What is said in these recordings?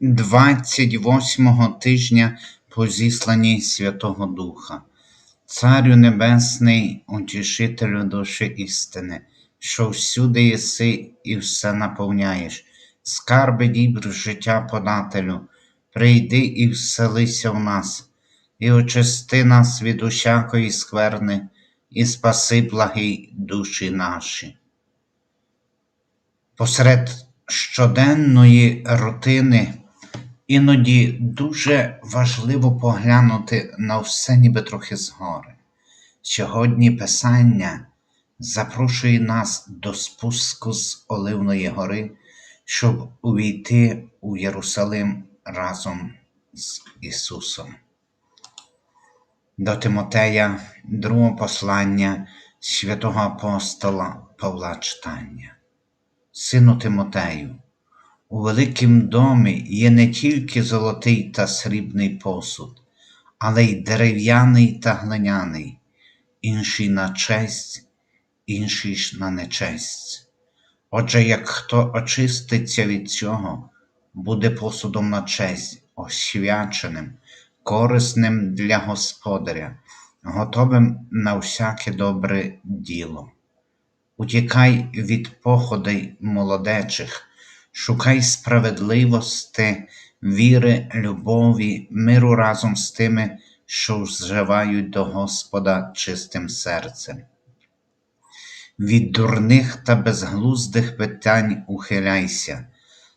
28-го тижня по зісланні Святого Духа. Царю Небесний, утішителю душі істини, що всюди єси і все наповняєш, скарби дібр життя подателю, прийди і вселися в нас, і очисти нас від усякої скверни, і спаси благі душі наші. Посеред щоденної рутини іноді дуже важливо поглянути на все ніби трохи згори. Сьогодні Писання запрошує нас до спуску з Оливної гори, щоб увійти у Єрусалим разом з Ісусом. До Тимотея, другого послання святого апостола Павла читання. Сину Тимотею, у великім домі є не тільки золотий та срібний посуд, але й дерев'яний та глиняний, інший на честь, інший на нечесть. Отже, як хто очиститься від цього, буде посудом на честь, освяченим, корисним для господаря, готовим на всяке добре діло. Утікай від походей молодечих, шукай справедливости, віри, любові, миру разом з тими, що вживають до Господа чистим серцем. Від дурних та безглуздих питань ухиляйся,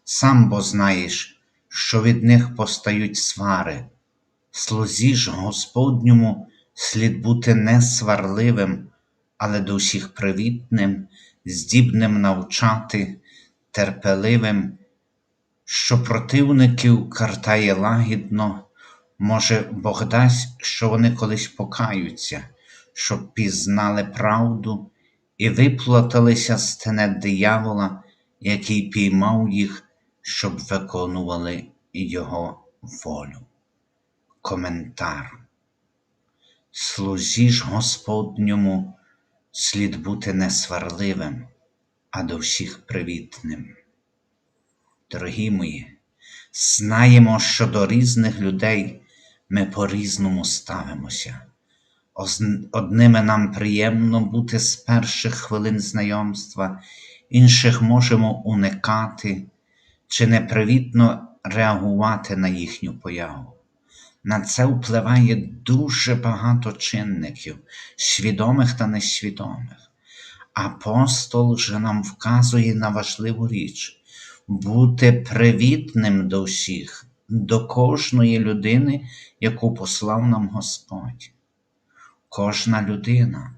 сам бо знаєш, що від них постають свари. Слузі ж Господньому слід бути не сварливим, але до всіх привітним, здібним навчати, терпеливим, що противників картає лагідно, може, Бог дасть, що вони колись покаються, щоб пізнали правду і виплаталися з тенет диявола, який піймав їх, щоб виконували його волю. Коментар. Служі ж Господньому слід бути не сварливим, а до всіх привітним. Дорогі мої, знаємо, що до різних людей ми по-різному ставимося. Одними нам приємно бути з перших хвилин знайомства, інших можемо уникати чи непривітно реагувати на їхню появу. На це впливає дуже багато чинників, свідомих та несвідомих. Апостол же нам вказує на важливу річ бути привітним до всіх, до кожної людини, яку послав нам Господь. Кожна людина,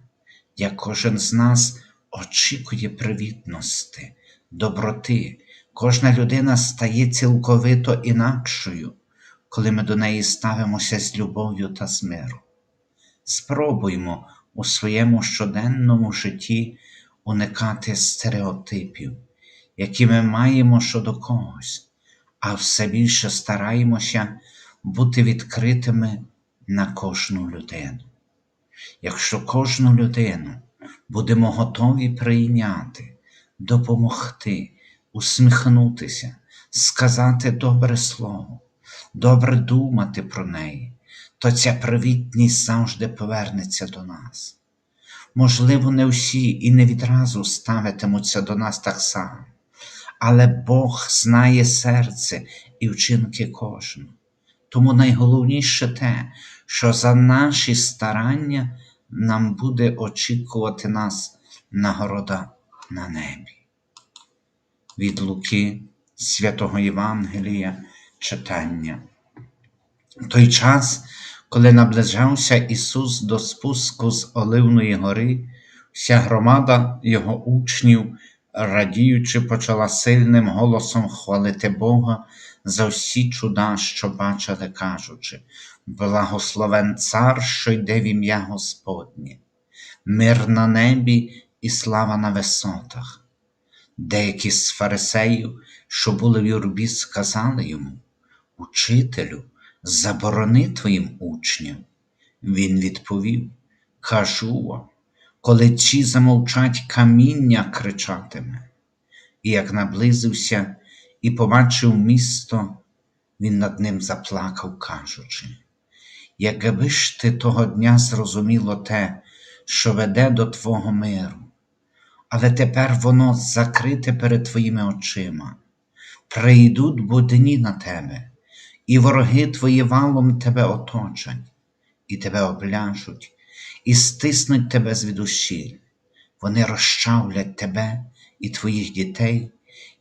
як кожен з нас, очікує привітності, доброти, кожна людина стає цілковито інакшою коли ми до неї ставимося з любов'ю та з миру. Спробуймо у своєму щоденному житті уникати стереотипів, які ми маємо щодо когось, а все більше стараємося бути відкритими на кожну людину. Якщо кожну людину будемо готові прийняти, допомогти, усміхнутися, сказати добре слово, добре думати про неї, то ця привітність завжди повернеться до нас. Можливо, не всі і не відразу ставитимуться до нас так само, але Бог знає серце і вчинки кожного. Тому найголовніше те, що за наші старання нам буде очікувати нас нагорода на небі. Від Луки Святого Євангелія читання. В той час, коли наближався Ісус до спуску з Оливної гори, вся громада Його учнів, радіючи, почала сильним голосом хвалити Бога за всі чуда, що бачили, кажучи, благословен цар, що йде в ім'я Господнє, мир на небі і слава на висотах. Деякі з фарисеїв, що були в юрбі, сказали йому Учителю, заборони твоїм учням. Він відповів Кажу вам, коли ті замовчать каміння кричатиме. І як наблизився і побачив місто, він над ним заплакав, кажучи, якби ж ти того дня зрозуміло те, що веде до Твого миру, але тепер воно закрите перед твоїми очима. Прийдуть бо дні на тебе, і вороги твої валом тебе оточать, і тебе обляжуть, і стиснуть тебе звідусіль. Вони розчавлять тебе і твоїх дітей,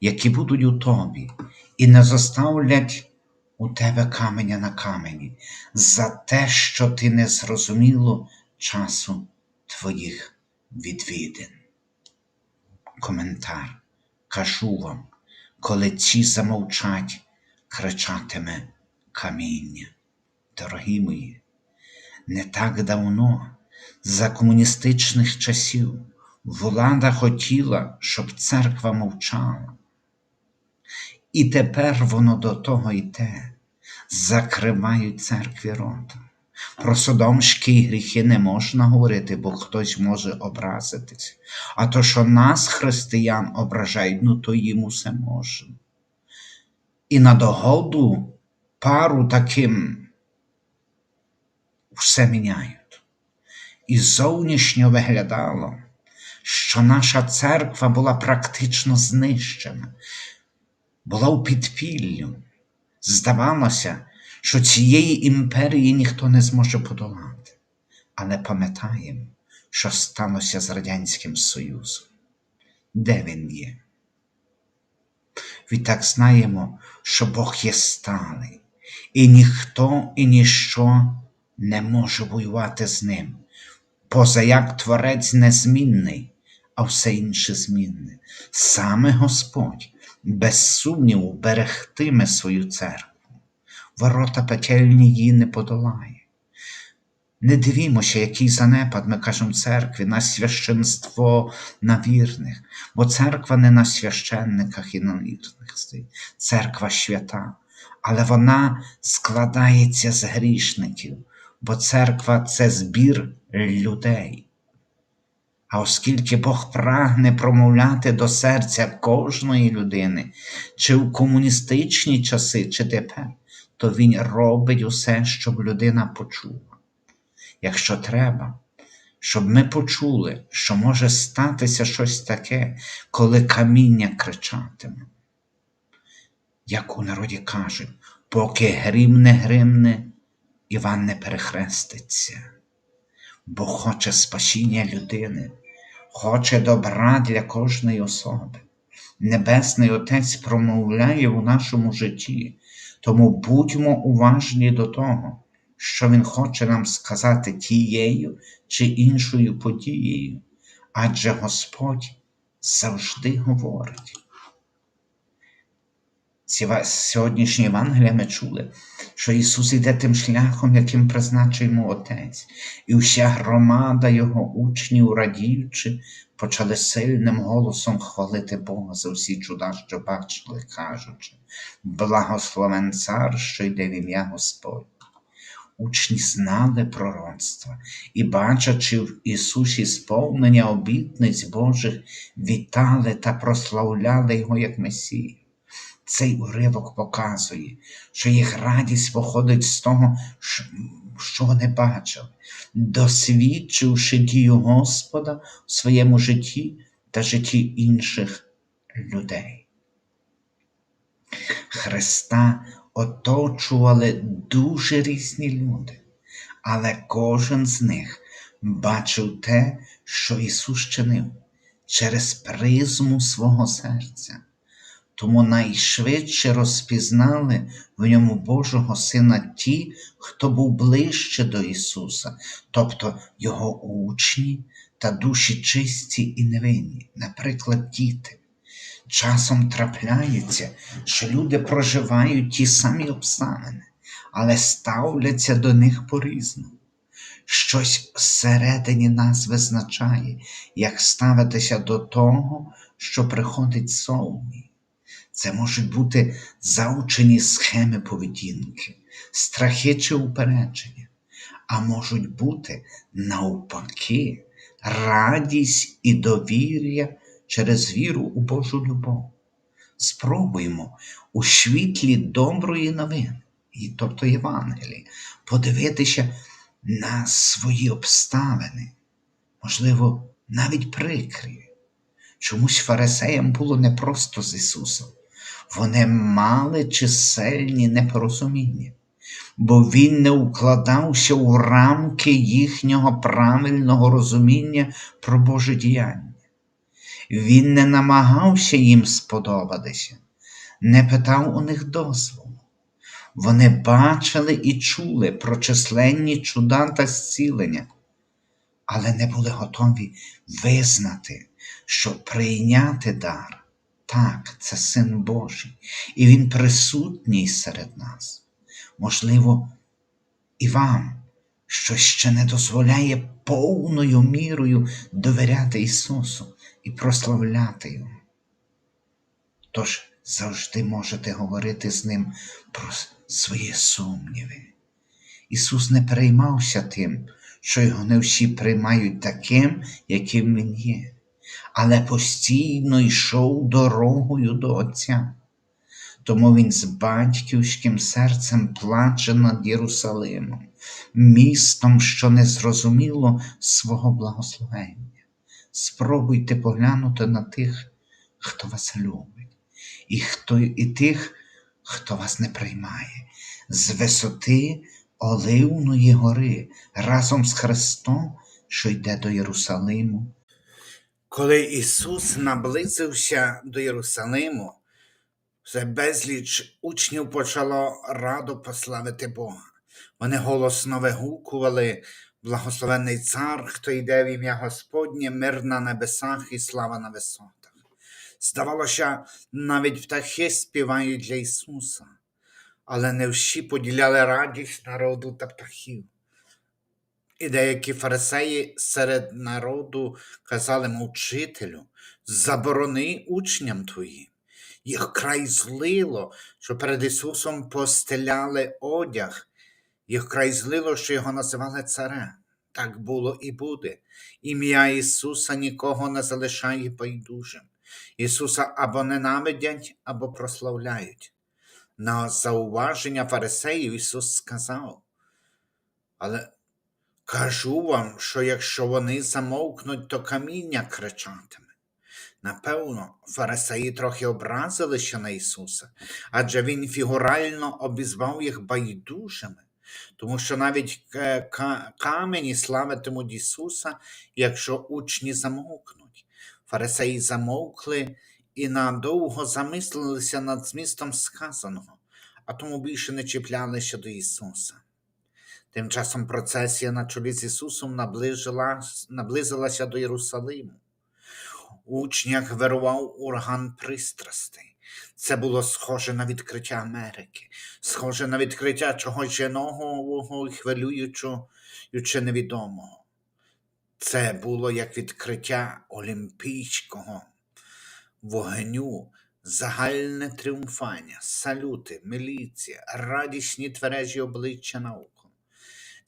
які будуть у тобі, і не заставлять у тебе каменя на камені за те, що ти не зрозуміло часу твоїх відвідин. Коментар. Кажу вам, коли ці замовчать, кричатиме каміння. Дорогі мої, не так давно, за комуністичних часів, влада хотіла, щоб церква мовчала. І тепер воно до того йде, закривають церкві рота. Про содомські гріхи не можна говорити, бо хтось може образитись. А то, що нас, християн, ображають, ну то їм усе можна. І на догоду пару таким все міняють. І зовнішньо виглядало, що наша церква була практично знищена, була у підпіллю. Здавалося, що цієї імперії ніхто не зможе подолати, але пам'ятаємо, що сталося з Радянським Союзом. Де він є? Відтак знаємо, що Бог є сталий, і ніхто і ніщо не може воювати з ним, поза як Творець незмінний, а все інше змінне. Саме Господь, без сумніву, берегтиме свою церкву ворота пекельні її не подолає. Не дивімося, який занепад ми кажемо церкві, на священство на вірних, бо церква не на священниках і на вірних стоїть. Церква свята, але вона складається з грішників, бо церква це збір людей. А оскільки Бог прагне промовляти до серця кожної людини, чи в комуністичні часи, чи тепер, то Він робить усе, щоб людина почула. Якщо треба, щоб ми почули, що може статися щось таке, коли каміння кричатиме. Як у народі кажуть, поки грім не гримне, Іван не перехреститься, бо хоче спасіння людини, хоче добра для кожної особи. Небесний Отець промовляє у нашому житті, тому будьмо уважні до того, що Він хоче нам сказати тією чи іншою подією, адже Господь завжди говорить. Сьогоднішнє Євангелія ми чули, що Ісус іде тим шляхом, яким призначив йому Отець, і вся громада Його учнів, радіючи, почали сильним голосом хвалити Бога за всі чуда, що бачили, кажучи, благословен цар, що йде в ім'я Господь. Учні знали пророцтва і, бачачи в Ісусі сповнення обітниць Божих, вітали та прославляли Його як Месію. Цей уривок показує, що їх радість походить з того, що вони бачили, досвідчивши дію Господа в своєму житті та житті інших людей. Христа оточували дуже різні люди, але кожен з них бачив те, що Ісус чинив через призму свого серця тому найшвидше розпізнали в ньому Божого Сина ті, хто був ближче до Ісуса, тобто Його учні та душі чисті і невинні, наприклад, діти. Часом трапляється, що люди проживають ті самі обставини, але ставляться до них по-різному. Щось всередині нас визначає, як ставитися до того, що приходить зовні. Це можуть бути заучені схеми поведінки, страхи чи упередження, а можуть бути навпаки радість і довір'я через віру у Божу любов. спробуємо у світлі доброї новини, і, тобто Євангелії, подивитися на свої обставини, можливо, навіть прикрі. Чомусь фарисеям було непросто з Ісусом. Вони мали чисельні непорозуміння, бо Він не укладався у рамки їхнього правильного розуміння про Боже діяння. Він не намагався їм сподобатися, не питав у них дозволу. Вони бачили і чули про численні чуда та зцілення, але не були готові визнати, що прийняти дар. Так, це син Божий, і Він присутній серед нас. Можливо, і вам, що ще не дозволяє повною мірою довіряти Ісусу і прославляти Його. Тож завжди можете говорити з Ним про свої сумніви. Ісус не переймався тим, що його не всі приймають таким, яким Він є, але постійно йшов дорогою до Отця. Тому він з батьківським серцем плаче над Єрусалимом, містом, що не зрозуміло свого благословення. Спробуйте поглянути на тих, хто вас любить, і, хто, і тих, хто вас не приймає, з висоти Оливної гори разом з Христом, що йде до Єрусалиму. Коли Ісус наблизився до Єрусалиму, вже безліч учнів почало радо пославити Бога. Вони голосно вигукували благословенний цар, хто йде в ім'я Господнє, мир на небесах і слава на висотах. Здавалося, навіть птахи співають для Ісуса, але не всі поділяли радість народу та птахів. І деякі фарисеї серед народу казали мовчителю, заборони учням твоїм. Їх край злило, що перед Ісусом постеляли одяг, їх край злило, що його називали царем. Так було і буде. Ім'я Ісуса нікого не залишає байдужим. Ісуса або ненавидять, або прославляють. На зауваження фарисеїв Ісус сказав, але кажу вам, що якщо вони замовкнуть, то каміння кричатиме. Напевно, фарисеї трохи образилися на Ісуса, адже Він фігурально обізвав їх байдужими, тому що навіть камені славитимуть Ісуса, якщо учні замовкнуть. Фарисеї замовкли і надовго замислилися над змістом сказаного, а тому більше не чіплялися до Ісуса. Тим часом процесія на чолі з Ісусом наближила, наблизилася до Єрусалиму. У учнях вирував ураган пристрастей. Це було схоже на відкриття Америки, схоже на відкриття чогось нового і хвилюючого невідомого. Це було як відкриття олімпійського вогню, загальне тріумфання, салюти, міліція, радісні твережі обличчя навколо.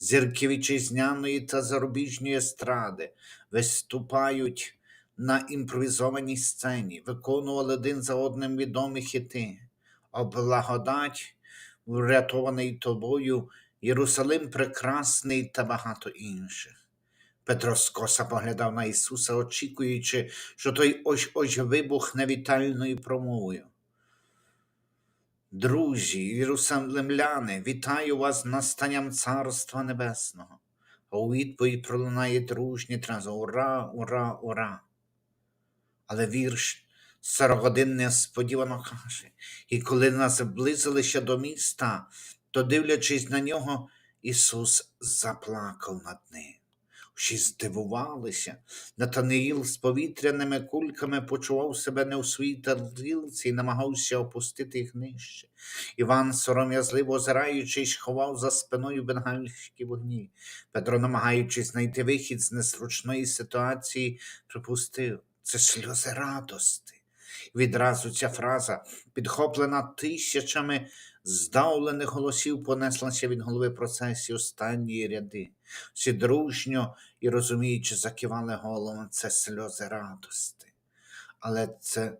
Зірки вітчизняної та зарубіжної естради виступають на імпровізованій сцені, виконували один за одним відомі хіти. О благодать, врятований тобою, Єрусалим прекрасний та багато інших. Петро скоса поглядав на Ісуса, очікуючи, що той ось ось вибухне вітальною промовою. Друзі, єрусалимляни, вітаю вас настанням Царства Небесного. А у відповідь пролунає дружні трази Ура, ура, ура. Але вірш Сорогодин несподівано каже, і коли нас зблизилися до міста, то, дивлячись на нього, Ісус заплакав над ним. Всі здивувалися. Натаниїл з повітряними кульками почував себе не у своїй тарілці і намагався опустити їх нижче. Іван, сором'язливо озираючись, ховав за спиною бенгальські вогні. Петро, намагаючись знайти вихід з незручної ситуації, припустив це сльози радости. Відразу ця фраза, підхоплена тисячами здавлених голосів, понеслася від голови процесії останньої ряди. Всі дружньо і розуміючи, закивали головами це сльози радости. Але це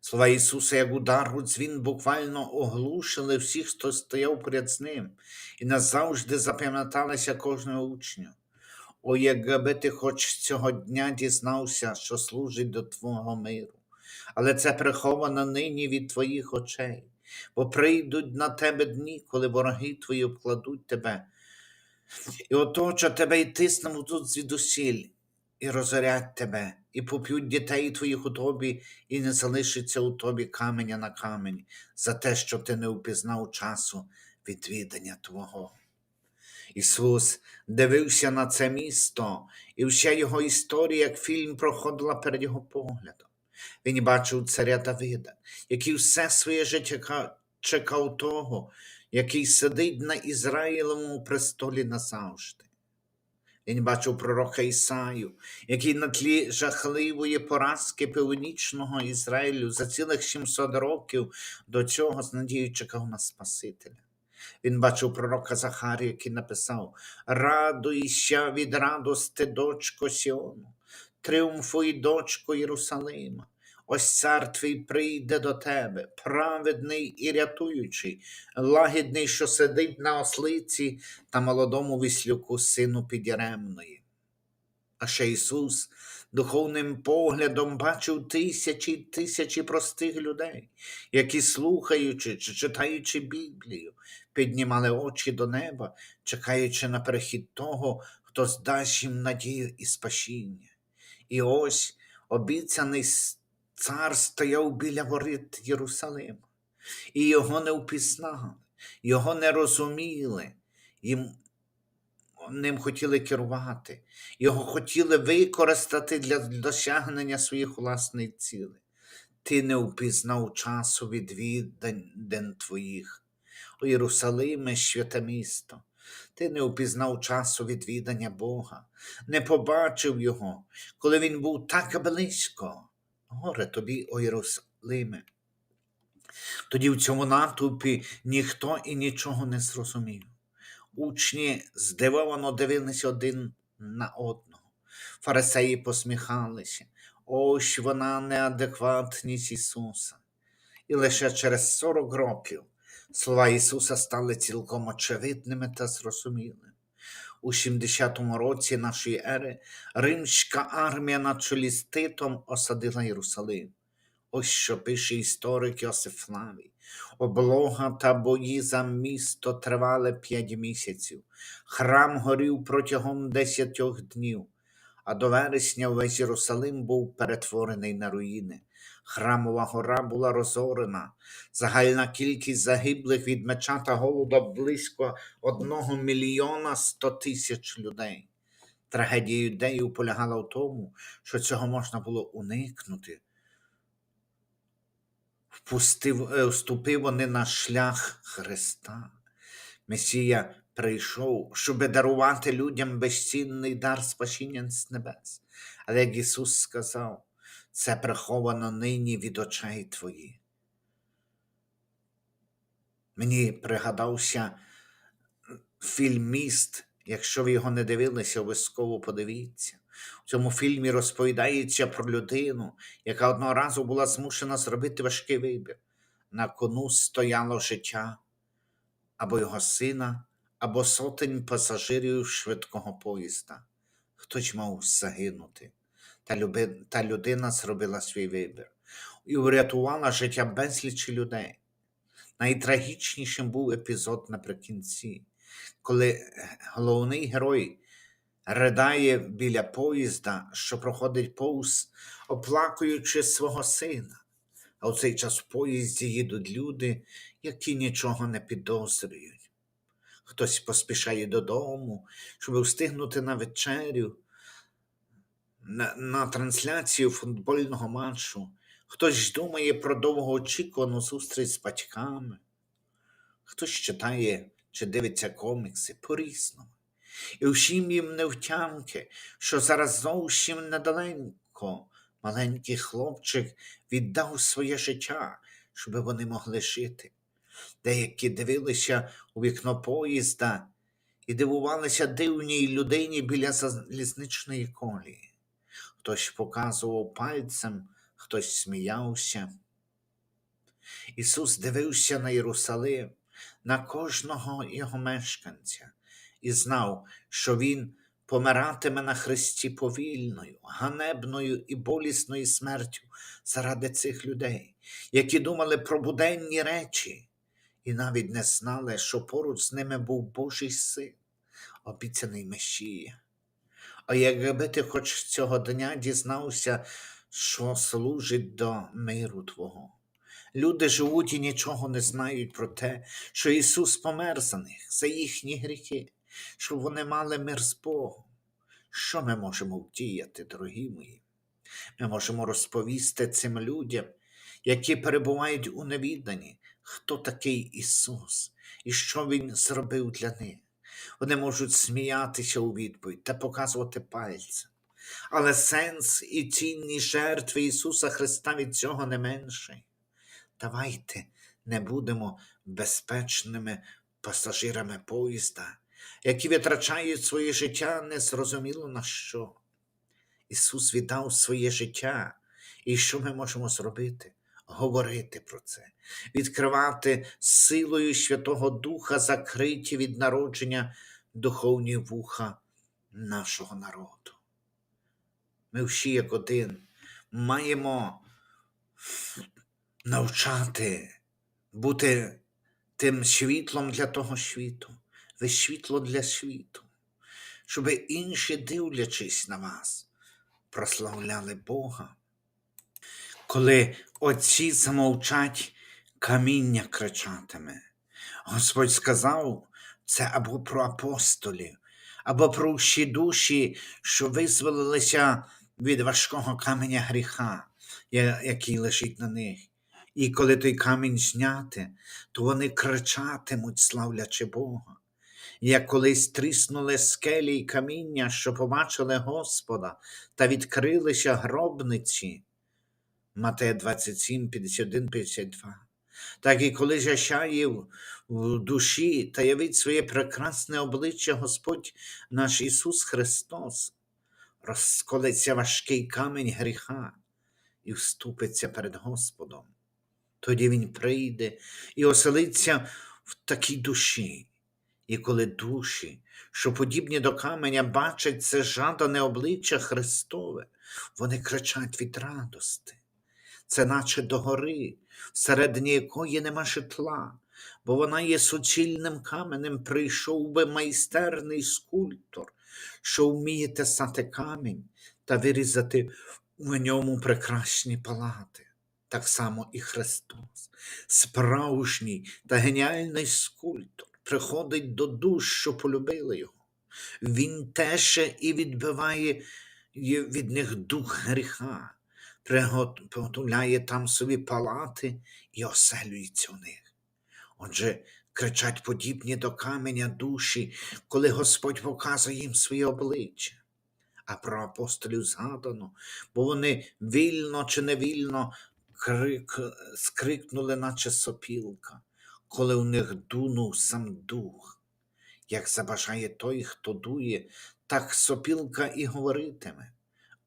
Слова Ісуса, як удар у дзвін, буквально оглушили всіх, хто стояв поряд з ним, і назавжди запам'яталися кожного учня. О, якби ти хоч цього дня дізнався, що служить до твого миру, але це приховано нині від твоїх очей, бо прийдуть на тебе дні, коли вороги твої обкладуть тебе, і оточать тебе і тиснуть звідусіль, і розорять тебе, і поп'ють дітей твоїх у тобі, і не залишиться у тобі каменя на камені за те, що ти не впізнав часу відвідання Твого. Ісус дивився на це місто, і вся його історія, як фільм, проходила перед його поглядом. Він бачив царя Давида, який все своє життя чекав того, який сидить на Ізраїлевому престолі назавжди. Він бачив пророка Ісаю, який на тлі жахливої поразки північного Ізраїлю за цілих 700 років до цього з надією чекав на Спасителя. Він бачив пророка Захарію, який написав: Радуйся від радости, дочко Сіону, тріумфуй, дочко Єрусалима. Ось цар твій прийде до тебе, праведний і рятуючий, лагідний, що сидить на ослиці та молодому віслюку сину підіремної. А ще Ісус духовним поглядом бачив тисячі й тисячі простих людей, які, слухаючи чи читаючи Біблію, піднімали очі до неба, чекаючи на перехід того, хто здасть їм надію і спасіння. І ось обіцяний цар стояв біля воріт Єрусалима, і його не впізнали, його не розуміли, їм ним хотіли керувати, його хотіли використати для досягнення своїх власних цілей. Ти не впізнав часу відвідань твоїх. О Єрусалиме, святе місто, ти не впізнав часу відвідання Бога, не побачив його, коли він був так близько. Горе тобі, о Єрусалиме. Тоді в цьому натовпі ніхто і нічого не зрозумів. Учні здивовано дивилися один на одного. Фарисеї посміхалися. Ось вона неадекватність Ісуса. І лише через 40 років слова Ісуса стали цілком очевидними та зрозумілими. У 70-му році нашої ери римська армія на чолі з Титом осадила Єрусалим. Ось що пише історик Йосиф Флавій. Облога та бої за місто тривали п'ять місяців. Храм горів протягом десятьох днів, а до вересня весь Єрусалим був перетворений на руїни. Храмова гора була розорена. Загальна кількість загиблих від меча та голода близько одного мільйона сто тисяч людей. Трагедія юдеїв полягала в тому, що цього можна було уникнути. Впустив, е, вступив вони на шлях Христа. Месія прийшов, щоб дарувати людям безцінний дар спасіння з небес. Але як Ісус сказав, це приховано нині від очей твоїх. Мені пригадався фільм Міст. Якщо ви його не дивилися, обов'язково подивіться. У цьому фільмі розповідається про людину, яка одного разу була змушена зробити важкий вибір. На кону стояло життя або його сина, або сотень пасажирів швидкого поїзда. Хтось мав загинути. Та, люби, та людина зробила свій вибір і врятувала життя безлічі людей. Найтрагічнішим був епізод наприкінці, коли головний герой ридає біля поїзда, що проходить повз, оплакуючи свого сина. А в цей час в поїзді їдуть люди, які нічого не підозрюють. Хтось поспішає додому, щоб встигнути на вечерю, на, на трансляцію футбольного матчу. Хтось думає про довгоочікувану зустріч з батьками, хтось читає чи дивиться комікси по-різному. І всім їм не втямки, що зараз зовсім недалеко маленький хлопчик віддав своє життя, щоб вони могли жити. Деякі дивилися у вікно поїзда і дивувалися дивній людині біля залізничної колії. Хтось показував пальцем хтось сміявся. Ісус дивився на Єрусалим, на кожного його мешканця і знав, що Він помиратиме на хресті повільною, ганебною і болісною смертю заради цих людей, які думали про буденні речі, і навіть не знали, що поруч з ними був Божий син, обіцяний Месія. А якби ти хоч цього дня дізнався, що служить до миру Твого. Люди живуть і нічого не знають про те, що Ісус помер за них, за їхні гріхи, щоб вони мали мир з Богом. Що ми можемо вдіяти, дорогі мої? Ми можемо розповісти цим людям, які перебувають у невіданні, хто такий Ісус і що Він зробив для них. Вони можуть сміятися у відповідь та показувати пальцем. Але сенс і цінність жертви Ісуса Христа від цього не менший. Давайте не будемо безпечними пасажирами поїзда, які витрачають своє життя незрозуміло на що. Ісус віддав своє життя, і що ми можемо зробити? Говорити про це, відкривати силою Святого Духа закриті від народження духовні вуха нашого народу. Ми всі, як один, маємо навчати бути тим світлом для того світу, ви світло для світу, щоб інші, дивлячись на вас, прославляли Бога. Коли отці замовчать, каміння кричатиме. Господь сказав це або про апостолів, або про всі душі, що визволилися від важкого каменя гріха, який лежить на них. І коли той камінь зняти, то вони кричатимуть, славлячи Бога. Як колись тріснули скелі й каміння, що побачили Господа, та відкрилися гробниці. Матея 27, 51, 52. Так і коли жащає в душі та явить своє прекрасне обличчя Господь наш Ісус Христос, розколиться важкий камінь гріха і вступиться перед Господом. Тоді Він прийде і оселиться в такій душі. І коли душі, що подібні до каменя, бачать це жадане обличчя Христове, вони кричать від радости. Це наче до гори, всередині якої нема житла, бо вона є суцільним каменем, прийшов би майстерний скульптор, що вміє тесати камінь та вирізати в ньому прекрасні палати. Так само і Христос, справжній та геніальний скульптор, приходить до душ, що полюбили його. Він теше і відбиває від них дух гріха, приготовляє там собі палати і оселюється у них. Отже, кричать подібні до каменя душі, коли Господь показує їм своє обличчя. А про апостолів згадано, бо вони вільно чи невільно крик, скрикнули, наче сопілка, коли у них дунув сам дух. Як забажає той, хто дує, так сопілка і говоритиме.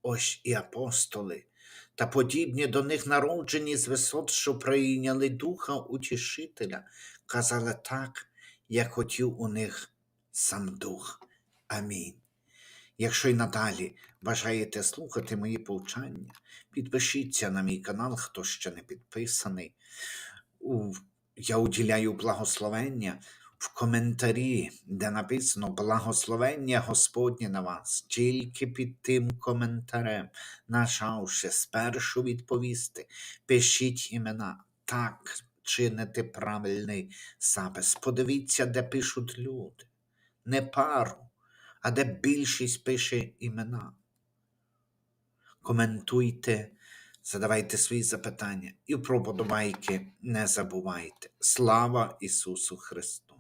Ось і апостоли, та подібні до них народжені з висот, що прийняли Духа Утішителя, казали так, як хотів у них сам Дух. Амінь. Якщо й надалі бажаєте слухати мої повчання, підпишіться на мій канал, хто ще не підписаний. Я уділяю благословення в коментарі, де написано благословення Господнє на вас, тільки під тим коментарем, нажавши спершу відповісти, пишіть імена. Так чините правильний запис. Подивіться, де пишуть люди, не пару, а де більшість пише імена. Коментуйте, задавайте свої запитання і про подобайки не забувайте. Слава Ісусу Христу!